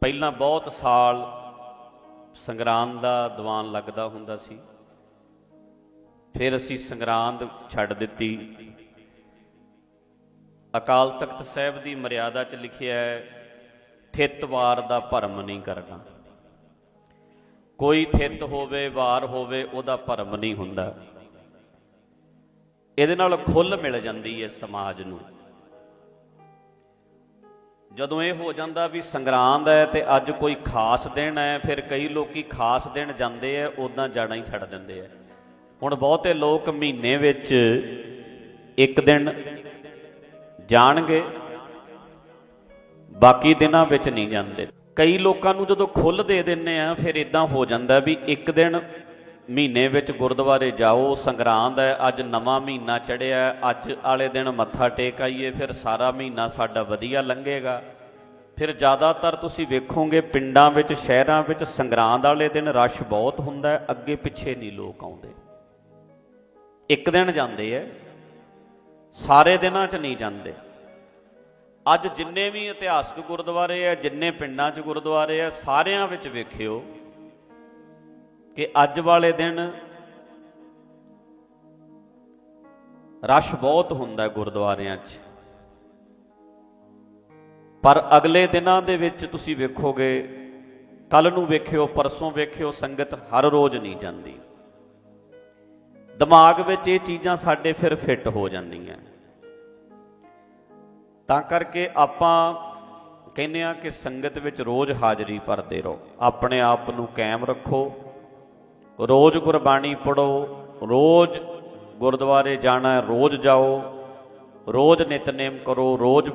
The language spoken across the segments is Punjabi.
ਪਹਿਲਾਂ ਬਹੁਤ ਸਾਲ ਸੰਗਰਾਂਦ ਦਾ ਦੀਵਾਨ ਲੱਗਦਾ ਹੁੰਦਾ ਸੀ। ਫਿਰ ਅਸੀਂ ਸੰਗਰਾਂਦ ਛੱਡ ਦਿੱਤੀ। ਅਕਾਲ ਤਖਤ ਸਾਹਿਬ ਦੀ ਮਰਿਆਦਾ 'ਚ ਲਿਖਿਆ ਹੈ, ਥਿੱਤ ਵਾਰ ਦਾ ਭਰਮ ਨਹੀਂ ਕਰਨਾ। ਕੋਈ ਥਿੱਤ ਹੋਵੇ, ਵਾਰ ਹੋਵੇ, ਉਹਦਾ ਭਰਮ ਨਹੀਂ ਹੁੰਦਾ। ਇਹਦੇ ਨਾਲ ਖੁੱਲ ਮਿਲ ਜਾਂਦੀ ਹੈ ਸਮਾਜ ਨੂੰ। ਜਦੋਂ ਇਹ ਹੋ ਜਾਂਦਾ ਵੀ ਸੰਗਰਾਂਦ ਹੈ ਤੇ ਅੱਜ ਕੋਈ ਖਾਸ ਦਿਨ ਹੈ, ਫਿਰ ਕਈ ਲੋਕੀ ਖਾਸ ਦਿਨ ਜਾਂਦੇ ਆ ਉਦਾਂ ਜਾਣਾ ਹੀ ਛੱਡ ਦਿੰਦੇ ਆ। ਹੁਣ ਬਹੁਤੇ ਲੋਕ ਮਹੀਨੇ ਵਿੱਚ ਇੱਕ ਦਿਨ ਜਾਣਗੇ, ਬਾਕੀ ਦਿਨਾਂ ਵਿੱਚ ਨਹੀਂ ਜਾਂਦੇ। ਕਈ ਲੋਕਾਂ ਨੂੰ ਜਦੋਂ ਖੁੱਲ ਦੇ ਦਿੰਨੇ ਆ, ਫਿਰ ਇਦਾਂ ਹੋ ਜਾਂਦਾ ਵੀ ਇੱਕ ਦਿਨ ਮਹੀਨੇ ਵਿੱਚ ਗੁਰਦੁਆਰੇ ਜਾਓ, ਸੰਗਰਾਂਦ ਹੈ, ਅੱਜ ਨਵਾਂ ਮਹੀਨਾ ਚੜਿਆ ਅੱਜ ਵਾਲੇ ਦਿਨ ਮੱਥਾ ਟੇਕ ਆਈਏ, ਫਿਰ ਸਾਰਾ ਮਹੀਨਾ ਸਾਡਾ ਵਧੀਆ ਲੰਘੇਗਾ। ਫਿਰ ਜ਼ਿਆਦਾਤਰ ਤੁਸੀਂ ਵੇਖੋਗੇ ਪਿੰਡਾਂ ਵਿੱਚ, ਸ਼ਹਿਰਾਂ ਵਿੱਚ ਸੰਗਰਾਂਦ ਵਾਲੇ ਦਿਨ ਰਸ਼ ਬਹੁਤ ਹੁੰਦਾ ਹੈ, ਅੱਗੇ ਪਿੱਛੇ ਨਹੀਂ ਲੋਕ ਆਉਂਦੇ। ਇੱਕ ਦਿਨ ਜਾਂਦੇ ਐ ਸਾਰੇ ਦਿਨਾਂ 'ਚ ਨਹੀਂ ਜਾਂਦੇ। ਅੱਜ ਜਿੰਨੇ ਵੀ ਇਤਿਹਾਸਕ ਗੁਰਦੁਆਰੇ ਆ ਜਿੰਨੇ ਪਿੰਡਾਂ 'ਚ ਗੁਰਦੁਆਰੇ ਆ ਸਾਰਿਆਂ ਵਿੱਚ ਵੇਖਿਓ ਕਿ ਅੱਜ ਵਾਲੇ ਦਿਨ ਰਸ਼ ਬਹੁਤ ਹੁੰਦਾ ਗੁਰਦੁਆਰਿਆਂ 'ਚ। ਪਰ ਅਗਲੇ ਦਿਨਾਂ ਦੇ ਵਿੱਚ ਤੁਸੀਂ ਵੇਖੋਗੇ ਕੱਲ ਨੂੰ ਵੇਖਿਓ, ਪਰਸੋਂ ਵੇਖਿਓ, ਸੰਗਤ ਹਰ ਰੋਜ਼ ਨਹੀਂ ਜਾਂਦੀ। ਦਿਮਾਗ ਵਿੱਚ ਇਹ ਚੀਜ਼ਾਂ ਸਾਡੇ ਫਿਰ ਫਿੱਟ ਹੋ ਜਾਂਦੀਆਂ। ਤਾਂ ਕਰਕੇ ਆਪਾਂ ਕਹਿੰਦੇ ਆ ਕਿ ਸੰਗਤ ਵਿੱਚ ਰੋਜ਼ ਹਾਜ਼ਰੀ ਭਰਦੇ ਰਹੋ। ਆਪਣੇ ਆਪ ਨੂੰ ਕਾਇਮ ਰੱਖੋ। ਰੋਜ਼ ਗੁਰਬਾਣੀ ਪੜੋ ਰੋਜ਼ ਗੁਰਦੁਆਰੇ ਜਾਣਾ, ਰੋਜ਼ ਜਾਓ, ਰੋਜ਼ ਨਿਤਨੇਮ ਕਰੋ, ਰੋਜ਼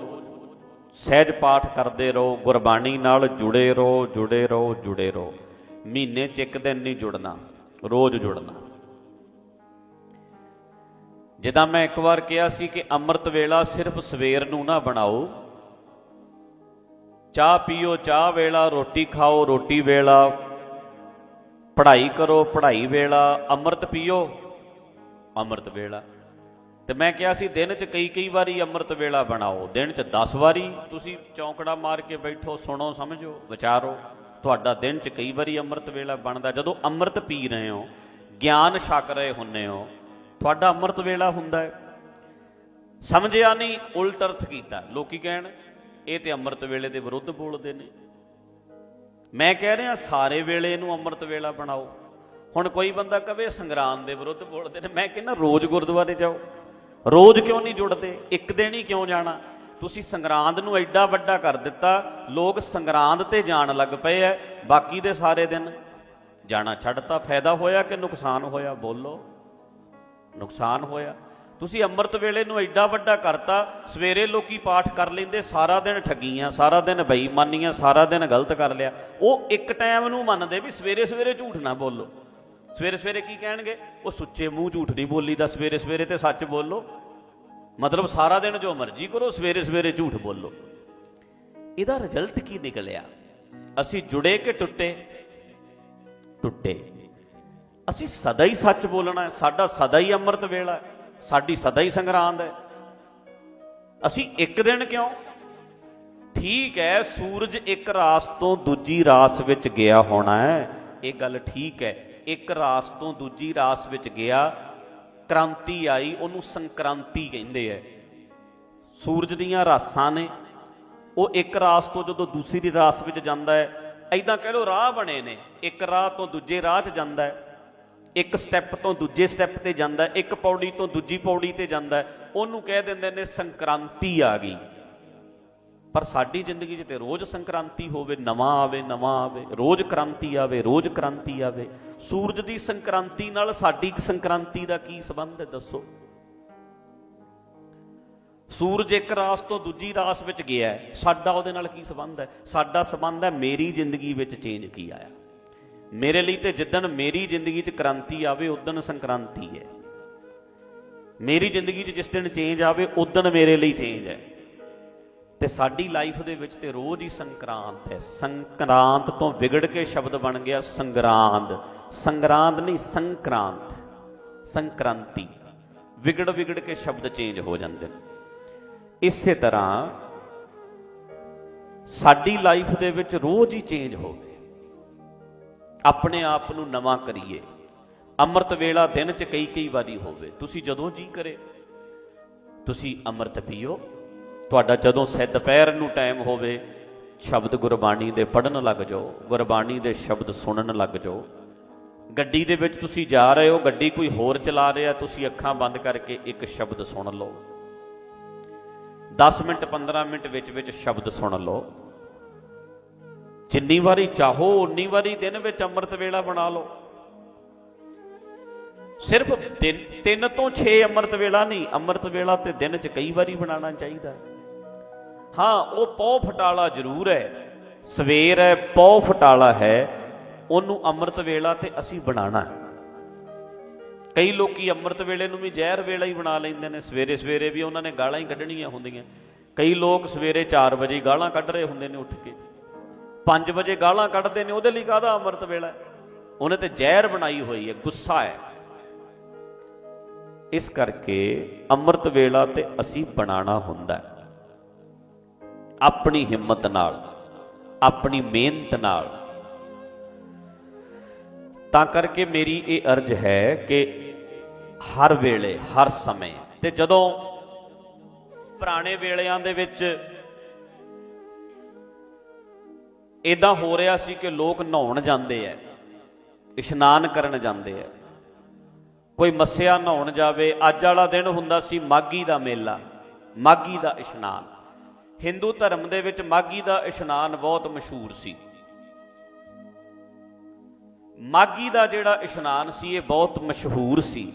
ਸਹਿਜ ਪਾਠ ਕਰਦੇ ਰਹੋ, ਗੁਰਬਾਣੀ ਨਾਲ ਜੁੜੇ ਰਹੋ ਜੁੜੇ ਰਹੋ ਜੁੜੇ ਰਹੋ। ਮਹੀਨੇ 'ਚ ਇੱਕ ਦਿਨ ਨਹੀਂ ਜੁੜਨਾ, ਰੋਜ਼ ਜੁੜਨਾ। ਜਿੱਦਾਂ ਮੈਂ ਇੱਕ ਵਾਰ ਕਿਹਾ ਸੀ ਕਿ ਅੰਮ੍ਰਿਤ ਵੇਲਾ ਸਿਰਫ ਸਵੇਰ ਨੂੰ ਨਾ ਬਣਾਓ। ਚਾਹ ਪੀਓ, ਚਾਹ ਵੇਲਾ, ਰੋਟੀ ਖਾਓ, ਰੋਟੀ ਵੇਲਾ ਪੜ੍ਹਾਈ ਕਰੋ, ਪੜ੍ਹਾਈ ਵੇਲਾ, ਅੰਮ੍ਰਿਤ ਪੀਓ, ਅੰਮ੍ਰਿਤ ਵੇਲਾ। ਤੇ ਮੈਂ ਕਿਹਾ ਸੀ, ਦਿਨ 'ਚ ਕਈ ਕਈ ਵਾਰੀ ਅੰਮ੍ਰਿਤ ਵੇਲਾ ਬਣਾਓ, ਦਿਨ 'ਚ 10 ਵਾਰੀ ਤੁਸੀਂ ਚੌਂਕੜਾ ਮਾਰ ਕੇ ਬੈਠੋ, ਸੁਣੋ, ਸਮਝੋ, ਵਿਚਾਰੋ। ਤੁਹਾਡਾ ਦਿਨ 'ਚ ਕਈ ਵਾਰੀ ਅੰਮ੍ਰਿਤ ਵੇਲਾ ਬਣਦਾ। ਜਦੋਂ ਅੰਮ੍ਰਿਤ ਪੀ ਰਹੇ ਹੋ, ਗਿਆਨ ਛਕ ਰਹੇ ਹੁੰਨੇ ਹੋ, ਤੁਹਾਡਾ ਅੰਮ੍ਰਿਤ ਵੇਲਾ ਹੁੰਦਾ ਹੈ। ਸਮਝਿਆ ਨਹੀਂ, ਉਲਟ ਅਰਥ ਕੀਤਾ। ਲੋਕੀ ਕਹਿਣ, ਇਹ ਤੇ ਅੰਮ੍ਰਿਤ ਵੇਲੇ ਦੇ ਵਿਰੁੱਧ ਬੋਲਦੇ ਨੇ। ਮੈਂ ਕਹਿ ਰਿਹਾ, ਸਾਰੇ ਵੇਲੇ ਨੂੰ ਅੰਮ੍ਰਿਤ ਵੇਲਾ ਬਣਾਓ। ਹੁਣ ਕੋਈ ਬੰਦਾ ਕਵੇ ਸੰਗਰਾਮ ਦੇ ਵਿਰੁੱਧ ਬੋਲਦੇ ਨੇ, ਮੈਂ ਕਹਿੰਦਾ ਰੋਜ਼ ਗੁਰਦੁਆਰੇ ਜਾਓ। ਰੋਜ਼ ਕਿਉਂ ਨਹੀਂ ਜੁੜਦੇ? ਇੱਕ ਦਿਨ ਹੀ ਕਿਉਂ ਜਾਣਾ? ਤੁਸੀਂ ਸੰਗਰਾਂਦ ਨੂੰ ਐਡਾ ਵੱਡਾ ਕਰ ਦਿੱਤਾ, ਲੋਕ ਸੰਗਰਾਂਦ ਤੇ ਜਾਣ ਲੱਗ ਪਏ ਐ, ਬਾਕੀ ਦੇ ਸਾਰੇ ਦਿਨ। ਜਾਣਾ ਛੱਡਤਾ, ਫਾਇਦਾ ਹੋਇਆ ਕਿ ਨੁਕਸਾਨ ਹੋਇਆ? ਬੋਲੋ। ਨੁਕਸਾਨ ਹੋਇਆ। ਤੁਸੀਂ ਅੰਮ੍ਰਿਤ ਵੇਲੇ ਨੂੰ ਐਡਾ ਵੱਡਾ ਕਰਤਾ, ਸਵੇਰੇ ਲੋਕੀ ਪਾਠ ਕਰ ਲੈਂਦੇ, ਸਾਰਾ ਦਿਨ ਠੱਗੀਆਂ, ਸਾਰਾ ਦਿਨ ਬੇਈਮਾਨੀਆਂ, ਸਾਰਾ ਦਿਨ ਗਲਤ ਕਰ ਲਿਆ। ਉਹ ਇੱਕ ਟਾਈਮ ਨੂੰ ਮੰਨਦੇ ਵੀ ਸਵੇਰੇ ਸਵੇਰੇ ਝੂਠ ਨਾ ਬੋਲੋ। ਸਵੇਰੇ ਸਵੇਰੇ ਕੀ ਕਹਿਣਗੇ? ਉਹ ਸੁੱਚੇ ਮੂੰਹ ਝੂਠ ਨਹੀਂ ਬੋਲੀਦਾ, ਸਵੇਰੇ ਸਵੇਰੇ ਤੇ ਸੱਚ ਬੋਲੋ। ਮਤਲਬ ਸਾਰਾ ਦਿਨ ਜੋ ਮਰਜ਼ੀ ਕਰੋ, ਸਵੇਰੇ ਸਵੇਰੇ ਝੂਠ ਬੋਲੋ। ਇਹਦਾ ਰਿਜ਼ਲਟ ਕੀ ਨਿਕਲਿਆ? ਅਸੀਂ ਜੁੜੇ ਕਿ ਟੁੱਟੇ? ਟੁੱਟੇ। ਅਸੀਂ ਸਦਾ ਹੀ ਸੱਚ ਬੋਲਣਾ ਸਾਡਾ ਸਦਾ ਹੀ ਅੰਮ੍ਰਿਤ ਵੇਲਾ ਹੈ। ਸਾਡੀ ਸਦਾ ਹੀ ਸੰਗਰਾਂਦ ਹੈ। ਅਸੀਂ ਇੱਕ ਦਿਨ ਕਿਉਂ? ਠੀਕ ਹੈ, ਸੂਰਜ ਇੱਕ ਰਾਸ ਤੋਂ ਦੂਜੀ ਰਾਸ ਵਿੱਚ ਗਿਆ ਹੋਣਾ ਹੈ। ਇਹ ਗੱਲ ਠੀਕ ਹੈ, ਇੱਕ ਰਾਸ ਤੋਂ ਦੂਜੀ ਰਾਸ ਵਿੱਚ ਗਿਆ, ਕ੍ਰਾਂਤੀ ਆਈ, ਉਹਨੂੰ ਸੰਕ੍ਰਾਂਤੀ ਕਹਿੰਦੇ ਐ ਸੂਰਜ ਦੀਆਂ ਰਾਸਾਂ ਨੇ, ਉਹ ਇੱਕ ਰਾਸ ਤੋਂ ਜਦੋਂ ਦੂਸਰੀ ਰਾਸ ਵਿੱਚ ਜਾਂਦਾ ਹੈ ਐਦਾਂ ਕਹਿ ਲਓ ਰਾਹ ਬਣੇ ਨੇ, ਇੱਕ ਰਾਹ ਤੋਂ ਦੂਜੇ ਰਾਹ 'ਚ ਜਾਂਦਾ ਹੈ। ਇੱਕ ਸਟੈਪ ਤੋਂ ਦੂਜੇ ਸਟੈਪ ਤੇ ਜਾਂਦਾ ਇੱਕ ਪੌੜੀ ਤੋਂ ਦੂਜੀ ਪੌੜੀ ਤੇ ਜਾਂਦਾ ਉਹਨੂੰ ਕਹਿ ਦਿੰਦੇ ਨੇ ਸੰਕ੍ਰਾਂਤੀ ਆ ਗਈ। ਪਰ ਸਾਡੀ ਜ਼ਿੰਦਗੀ 'ਚ ਤੇ ਰੋਜ਼ ਸੰਕ੍ਰਾਂਤੀ ਹੋਵੇ, ਨਵਾਂ ਆਵੇ ਨਵਾਂ ਆਵੇ, ਰੋਜ਼ ਕ੍ਰਾਂਤੀ ਆਵੇ, ਰੋਜ਼ ਕ੍ਰਾਂਤੀ ਆਵੇ। ਸੂਰਜ ਦੀ ਸੰਕ੍ਰਾਂਤੀ ਨਾਲ ਸਾਡੀ ਸੰਕ੍ਰਾਂਤੀ ਦਾ ਕੀ ਸੰਬੰਧ ਹੈ ਦੱਸੋ? ਸੂਰਜ ਇੱਕ ਰਾਸ ਤੋਂ ਦੂਜੀ ਰਾਸ ਵਿੱਚ ਗਿਆ ਸਾਡਾ ਉਹਦੇ ਨਾਲ ਕੀ ਸੰਬੰਧ ਹੈ? ਸਾਡਾ ਸੰਬੰਧ ਹੈ, ਮੇਰੀ ਜ਼ਿੰਦਗੀ ਵਿੱਚ ਚੇਂਜ ਕੀ ਆਇਆ? ਮੇਰੇ ਲਈ ਤੇ ਜਿੱਦਣ ਮੇਰੀ ਜ਼ਿੰਦਗੀ 'ਚ ਕ੍ਰਾਂਤੀ ਆਵੇ, ਉਦਣ ਸੰਕ੍ਰਾਂਤੀ ਹੈ। ਮੇਰੀ ਜ਼ਿੰਦਗੀ 'ਚ ਜਿਸ ਦਿਨ ਚੇਂਜ ਆਵੇ, ਉਦਣ ਮੇਰੇ ਲਈ ਚੇਂਜ ਹੈ। ਤੇ ਸਾਡੀ ਲਾਈਫ ਦੇ ਵਿੱਚ ਤੇ ਰੋਜ਼ ਹੀ ਸੰਕਰਾਂਤ ਹੈ। ਸੰਕਰਾਂਤ ਤੋਂ ਵਿਗੜ ਕੇ ਸ਼ਬਦ ਬਣ ਗਿਆ ਸੰਗਰਾਂਦ। ਸੰਗਰਾਂਦ ਨਹੀਂ, ਸੰਕ੍ਰਾਂਤ। ਸੰਕ੍ਰਾਂਤੀ। ਵਿਗੜ ਵਿਗੜ ਕੇ ਸ਼ਬਦ ਚੇਂਜ ਹੋ ਜਾਂਦੇ ਨੇ। ਇਸੇ ਤਰ੍ਹਾਂ ਸਾਡੀ ਲਾਈਫ ਦੇ ਵਿੱਚ ਰੋਜ਼ ਹੀ ਚੇਂਜ ਹੋਵੇ ਆਪਣੇ ਆਪ ਨੂੰ ਨਵਾਂ ਕਰੀਏ। ਅੰਮ੍ਰਿਤ ਵੇਲਾ ਦਿਨ 'ਚ ਕਈ ਕਈ ਵਾਰੀ ਹੋਵੇ। ਤੁਸੀਂ ਜਦੋਂ ਜੀ ਕਰੇ, ਤੁਸੀਂ ਅੰਮ੍ਰਿਤ ਪੀਓ। ਤੁਹਾਡਾ ਜਦੋਂ ਸਿੱਧ ਦੁਪਹਿਰ ਨੂੰ ਟਾਈਮ ਹੋਵੇ, ਸ਼ਬਦ ਗੁਰਬਾਣੀ ਦੇ ਪੜਨ ਲੱਗ ਜਾਓ, ਗੁਰਬਾਣੀ ਦੇ ਸ਼ਬਦ ਸੁਣਨ ਲੱਗ ਜਾਓ। ਗੱਡੀ ਦੇ ਵਿੱਚ ਤੁਸੀਂ ਜਾ ਰਹੇ ਹੋ, ਗੱਡੀ ਕੋਈ ਹੋਰ ਚਲਾ ਰਿਹਾ, ਤੁਸੀਂ ਅੱਖਾਂ ਬੰਦ ਕਰਕੇ ਇੱਕ ਸ਼ਬਦ ਸੁਣ ਲਓ। 10 ਮਿੰਟ 15 ਮਿੰਟ ਵਿੱਚ ਵਿੱਚ ਸ਼ਬਦ ਸੁਣ ਲਓ। ਜਿੰਨੀ ਵਾਰੀ ਚਾਹੋ, ਉਨੀ ਵਾਰੀ ਦਿਨ ਵਿੱਚ ਅੰਮ੍ਰਿਤ ਵੇਲਾ ਬਣਾ ਲਓ। ਸਿਰਫ ਤਿੰਨ 3 ਤੋਂ 6 ਅੰਮ੍ਰਿਤ ਵੇਲਾ ਨਹੀਂ, ਅੰਮ੍ਰਿਤ ਵੇਲਾ ਤੇ ਦਿਨ 'ਚ ਕਈ ਵਾਰੀ ਬਣਾਉਣਾ ਚਾਹੀਦਾ ਹਾਂ। ਉਹ ਪੌ ਫਟਾਲਾ ਜ਼ਰੂਰ ਹੈ। ਸਵੇਰ ਹੈ ਪੌ ਫਟਾਲਾ ਹੈ, ਉਹਨੂੰ ਅੰਮ੍ਰਿਤ ਵੇਲਾ ਤੇ ਅਸੀਂ ਬਣਾਣਾ ਕਈ ਲੋਕੀ ਅੰਮ੍ਰਿਤ ਵੇਲੇ ਨੂੰ ਵੀ ਜ਼ਹਿਰ ਵੇਲਾ ਹੀ ਬਣਾ ਲੈਂਦੇ ਨੇ। ਸਵੇਰੇ ਸਵੇਰੇ ਵੀ ਉਹਨਾਂ ਨੇ ਗਾਲਾਂ ਹੀ ਕੱਢਣੀਆਂ ਹੁੰਦੀਆਂ। ਕਈ ਲੋਕ ਸਵੇਰੇ 4 ਵਜੇ ਗਾਲਾਂ ਕੱਢ ਰਹੇ ਹੁੰਦੇ ਨੇ ਉੱਠ ਕੇ। 5 ਵਜੇ ਗਾਲਾਂ ਕੱਢਦੇ ਨੇ, ਉਹਦੇ ਲਈ ਕਾਹਦਾ ਅੰਮ੍ਰਿਤ ਵੇਲਾ ਉਹਨੇ ਤੇ ਜ਼ਹਿਰ ਬਣਾਈ ਹੋਈ ਹੈ, ਗੁੱਸਾ ਹੈ। ਇਸ ਕਰਕੇ ਅੰਮ੍ਰਿਤ ਵੇਲਾ ਤੇ ਅਸੀਂ ਬਣਾਣਾ ਹੁੰਦਾ ਆਪਣੀ ਹਿੰਮਤ ਨਾਲ, ਆਪਣੀ ਮਿਹਨਤ ਨਾਲ। ਤਾਂ ਕਰਕੇ ਮੇਰੀ ਇਹ ਅਰਜ਼ ਹੈ ਕਿ ਹਰ ਵੇਲੇ, ਹਰ ਸਮੇਂ ਤੇ ਜਦੋਂ ਪੁਰਾਣੇ ਵੇਲਿਆਂ ਦੇ ਵਿੱਚ ਇਦਾਂ ਹੋ ਰਿਹਾ ਸੀ ਕਿ ਲੋਕ ਨਹਾਉਣ ਜਾਂਦੇ ਐ, ਇਸ਼ਨਾਨ ਕਰਨ ਜਾਂਦੇ ਐ। ਕੋਈ ਮੱਸਿਆ ਨਹਾਉਣ ਜਾਵੇ, ਅੱਜ ਵਾਲਾ ਦਿਨ ਹੁੰਦਾ ਸੀ ਮਾਗੀ ਦਾ ਮੇਲਾ ਮਾਗੀ ਦਾ ਇਸ਼ਨਾਨ। ਹਿੰਦੂ ਧਰਮ ਦੇ ਵਿੱਚ ਮਾਗੀ ਦਾ ਇਸ਼ਨਾਨ ਬਹੁਤ ਮਸ਼ਹੂਰ ਸੀ। ਮਾਗੀ ਦਾ ਜਿਹੜਾ ਇਸ਼ਨਾਨ ਸੀ, ਇਹ ਬਹੁਤ ਮਸ਼ਹੂਰ ਸੀ।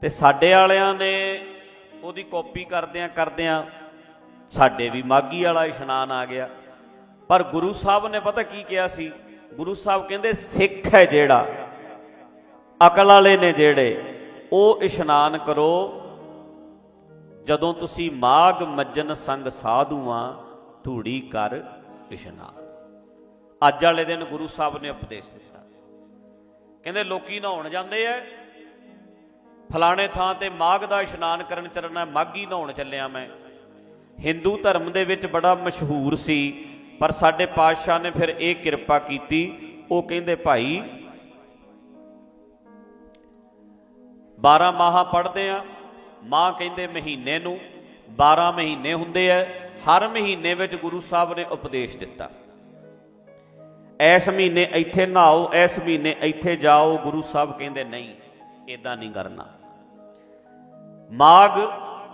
ਤੇ ਸਾਡੇ ਵਾਲਿਆਂ ਨੇ ਉਹਦੀ ਕਾਪੀ ਕਰਦਿਆਂ ਕਰਦਿਆਂ ਸਾਡੇ ਵੀ ਮਾਗੀ ਵਾਲਾ ਇਸ਼ਨਾਨ ਆ ਗਿਆ। ਪਰ ਗੁਰੂ ਸਾਹਿਬ ਨੇ ਪਤਾ ਕੀ ਕਿਹਾ ਸੀ? ਗੁਰੂ ਸਾਹਿਬ ਕਹਿੰਦੇ, ਸਿੱਖ ਹੈ ਜਿਹੜਾ, ਅਕਲ ਵਾਲੇ ਨੇ ਜਿਹੜੇ, ਉਹ ਇਸ਼ਨਾਨ ਕਰੋ। ਜਦੋਂ ਤੁਸੀਂ ਮਾਗ ਮੱਜਨ ਸੰਗ ਸਾਧੂਆਂ ਧੂੜੀ ਕਰ ਇਸ਼ਨਾਨ। ਅੱਜ ਵਾਲੇ ਦਿਨ ਗੁਰੂ ਸਾਹਿਬ ਨੇ ਉਪਦੇਸ਼ ਦਿੱਤਾ। ਕਹਿੰਦੇ, ਲੋਕੀ ਨਹਾਉਣ ਜਾਂਦੇ ਐ। ਫਲਾਣੇ ਥਾਂ ਤੇ ਮਾਗ ਦਾ ਇਸ਼ਨਾਨ ਕਰਨ ਚੱਲਣਾ ਮਾਗੀ ਨਹਾਉਣ ਚੱਲਿਆ ਮੈਂ। ਹਿੰਦੂ ਧਰਮ ਦੇ ਵਿੱਚ ਬੜਾ ਮਸ਼ਹੂਰ ਸੀ। ਪਰ ਸਾਡੇ ਪਾਤਸ਼ਾਹ ਨੇ ਫਿਰ ਇਹ ਕਿਰਪਾ ਕੀਤੀ, ਉਹ ਕਹਿੰਦੇ, ਭਾਈ 12 ਮਾਹਾਂ ਪੜ੍ਹਦੇ ਆ, ਮਾਂ ਕਹਿੰਦੇ ਮਹੀਨੇ ਨੂੰ 12 ਮਹੀਨੇ ਹੁੰਦੇ ਐ ਹਰ ਮਹੀਨੇ ਵਿੱਚ ਗੁਰੂ ਸਾਹਿਬ ਨੇ ਉਪਦੇਸ਼ ਦਿੱਤਾ। ਐਸ ਮਹੀਨੇ ਇੱਥੇ ਨਹਾਓ, ਐਸ ਮਹੀਨੇ ਇੱਥੇ ਜਾਓ, ਗੁਰੂ ਸਾਹਿਬ ਕਹਿੰਦੇ, ਨਹੀਂ ਇਦਾਂ ਨਹੀਂ ਕਰਨਾ। ਮਾਗ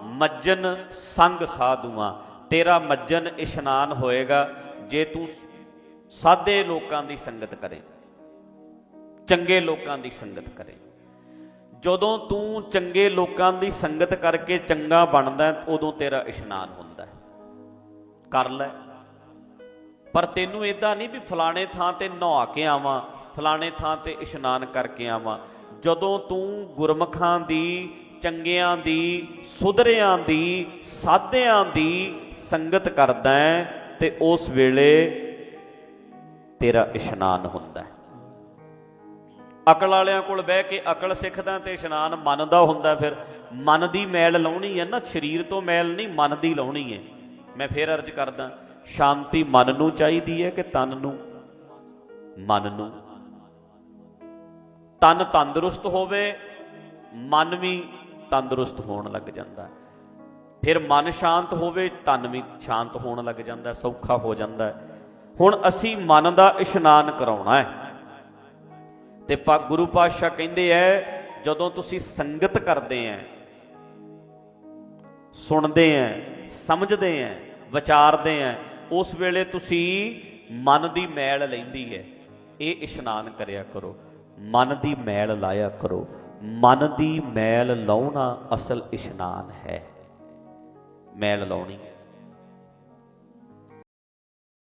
ਮੱਜਨ, ਸੰਗ ਸਾਧੂਆਂ, ਤੇਰਾ ਮੱਜਨ ਇਸ਼ਨਾਨ ਹੋਏਗਾ ਜੇ ਤੂੰ ਸਾਦੇ ਲੋਕਾਂ ਦੀ ਸੰਗਤ ਕਰੇ, ਚੰਗੇ ਲੋਕਾਂ ਦੀ ਸੰਗਤ ਕਰੇ, ਜਦੋਂ ਤੂੰ ਚੰਗੇ ਲੋਕਾਂ ਦੀ ਸੰਗਤ ਕਰਕੇ ਚੰਗਾ ਬਣਦਾ ਉਦੋਂ ਤੇਰਾ ਇਸ਼ਨਾਨ ਹੁੰਦਾ ਕਰ ਲੈ। ਪਰ ਤੈਨੂੰ ਇਦਾਂ ਨਹੀਂ ਵੀ ਫਲਾਣੇ ਥਾਂ ਤੇ ਨਹਾ ਕੇ ਆਵਾਂ, ਫਲਾਣੇ ਥਾਂ ਤੇ ਇਸ਼ਨਾਨ ਕਰਕੇ ਆਵਾਂ। ਜਦੋਂ ਤੂੰ ਗੁਰਮਖਾਂ ਦੀ, ਚੰਗਿਆਂ ਦੀ, ਸੁਧਰਿਆਂ ਦੀ, ਸਾਧਿਆਂ ਦੀ ਸੰਗਤ ਕਰਦਾ ਤੇ ਉਸ ਵੇਲੇ ਤੇਰਾ ਇਸ਼ਨਾਨ ਹੁੰਦਾ ਅਕਲ ਵਾਲਿਆਂ ਕੋਲ ਬਹਿ ਕੇ ਅਕਲ ਸਿੱਖਦਾ ਤੇ ਇਸ਼ਨਾਨ ਮਨ ਦਾ ਹੁੰਦਾ ਫਿਰ ਮਨ ਦੀ ਮੈਲ ਲਾਉਣੀ ਹੈ ਨਾ, ਸਰੀਰ ਤੋਂ ਮੈਲ ਨਹੀਂ, ਮਨ ਦੀ ਲਾਉਣੀ ਹੈ। ਮੈਂ ਫੇਰ ਅਰਜ਼ ਕਰਦਾ, ਸ਼ਾਂਤੀ ਮਨ ਨੂੰ ਚਾਹੀਦੀ ਹੈ ਕਿ ਤਨ ਨੂੰ? ਮਨ ਨੂੰ। ਤਨ ਤੰਦਰੁਸਤ ਹੋਵੇ, ਮਨ ਵੀ ਤੰਦਰੁਸਤ ਹੋਣ ਲੱਗ ਜਾਂਦਾ ਫਿਰ ਮਨ ਸ਼ਾਂਤ ਹੋਵੇ, ਤਨ ਵੀ ਸ਼ਾਂਤ ਹੋਣ ਲੱਗ ਜਾਂਦਾ, ਸੌਖਾ ਹੋ ਜਾਂਦਾ। ਹੁਣ ਅਸੀਂ ਮਨ ਦਾ ਇਸ਼ਨਾਨ ਕਰਾਉਣਾ ਹੈ। ਤੇ ਗੁਰੂ ਪਾਤਸ਼ਾਹ ਕਹਿੰਦੇ ਐ, ਜਦੋਂ ਤੁਸੀਂ ਸੰਗਤ ਕਰਦੇ ਐ, ਸੁਣਦੇ ਐ, ਸਮਝਦੇ ਐ, ਵਿਚਾਰਦੇ ਐ, ਉਸ ਵੇਲੇ ਤੁਸੀਂ ਮਨ ਦੀ ਮੈਲ ਲੈਂਦੀ ਹੈ ਇਹ ਇਸ਼ਨਾਨ ਕਰਿਆ ਕਰੋ। ਮਨ ਦੀ ਮੈਲ ਲਾਇਆ ਕਰੋ। ਮਨ ਦੀ ਮੈਲ ਲਾਉਣਾ ਅਸਲ ਇਸ਼ਨਾਨ ਹੈ। ਮੈਲ ਲਾਉਣੀ